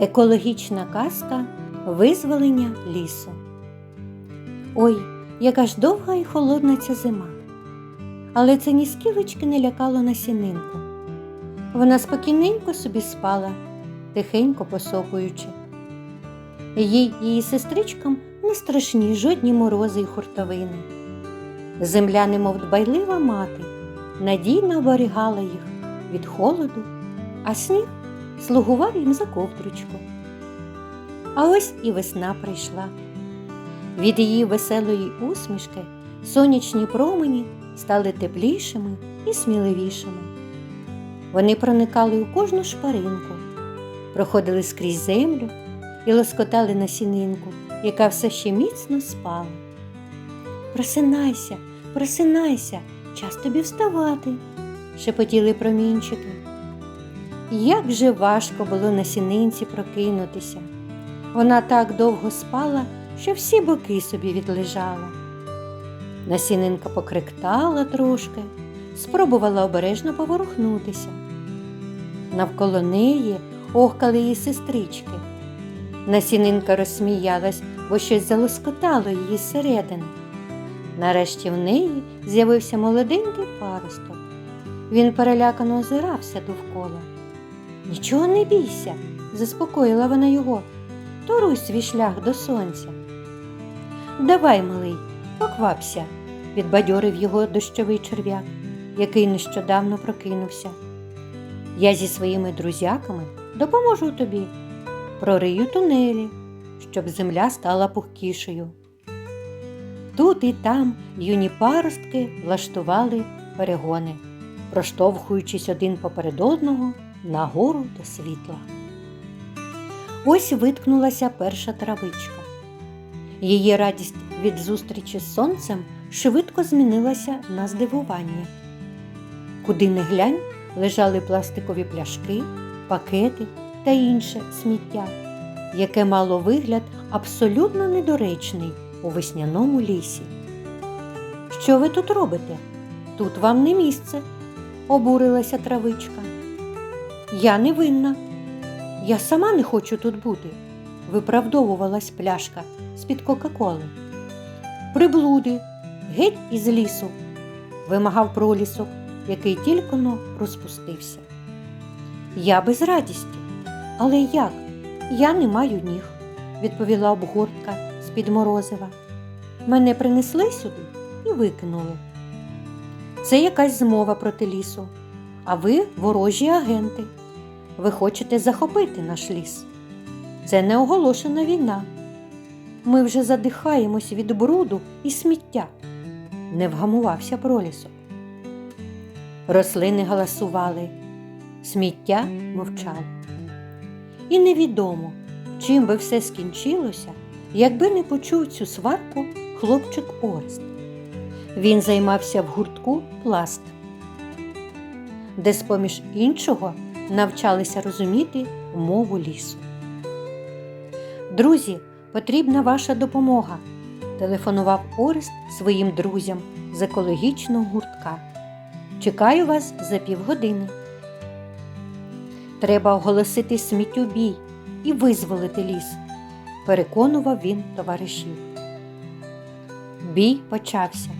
Екологічна казка Визволення лісу. Ой, яка ж довга і холодна ця зима. Але це ні скілечки не лякало насінинку. Вона спокійненько собі спала, тихенько посопуючи. Їй її сестричкам не страшні жодні морози й хуртовини. Земля, немов дбайлива мати, надійно оберігала їх від холоду, а сніг слугував їм за ковдручку. А ось і весна прийшла. Від її веселої усмішки сонячні промені стали теплішими і сміливішими. Вони проникали у кожну шпаринку, проходили скрізь землю і лоскотали насінинку, яка все ще міцно спала. Просинайся, просинайся, час тобі вставати, шепотіли промінчики. Як же важко було на сінинці прокинутися. Вона так довго спала, що всі боки собі відлежала. Насінинка покриктала трошки, спробувала обережно поворухнутися. Навколо неї охкали її сестрички. Насінинка розсміялась, бо щось залоскотало її зсередини. Нарешті в неї з'явився молоденький паросток. Він перелякано озирався довкола. Нічого не бійся, заспокоїла вона його. Торуй свій шлях до сонця. Давай, малий, поквапся, підбадьорив його дощовий черв'як, який нещодавно прокинувся. Я зі своїми друзяками допоможу тобі, прорию тунелі, щоб земля стала пухкішою. Тут і там юні паростки влаштували перегони, проштовхуючись один поперед одного нагору до світла. Ось виткнулася перша травичка. Її радість від зустрічі з сонцем швидко змінилася на здивування. Куди не глянь, лежали пластикові пляшки, пакети та інше сміття, яке мало вигляд абсолютно недоречний у весняному лісі. Що ви тут робите? Тут вам не місце, обурилася травичка. Я не винна. Я сама не хочу тут бути, виправдовувалась пляшка з-під Кока-Коли. Приблуди, геть із лісу, вимагав пролісок, який тільки но розпустився. Я без радісті, але як? Я не маю ніг, відповіла обгортка з-під морозива. Мене принесли сюди і викинули. Це якась змова проти лісу, а ви ворожі агенти. Ви хочете захопити наш ліс. Це не оголошена війна. Ми вже задихаємось від бруду і сміття. Не вгамувався пролісок. Рослини галасували, сміття мовчало. І невідомо, чим би все скінчилося, якби не почув цю сварку хлопчик Орест. Він займався в гуртку пласт, де з поміж іншого навчалися розуміти мову лісу. Друзі, потрібна ваша допомога, телефонував Орест своїм друзям з екологічного гуртка. Чекаю вас за півгодини. Треба оголосити сміттю бій і визволити ліс, переконував він товаришів. Бій почався.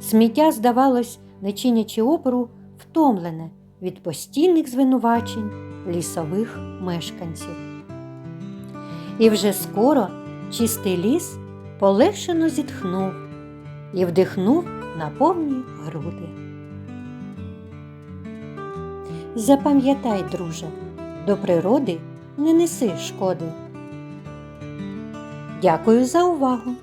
Сміття, здавалось, не чинячи опору, втомлене від постійних звинувачень лісових мешканців. І вже скоро чистий ліс полегшено зітхнув і вдихнув на повні груди. Запам'ятай, друже, до природи не неси шкоди. Дякую за увагу!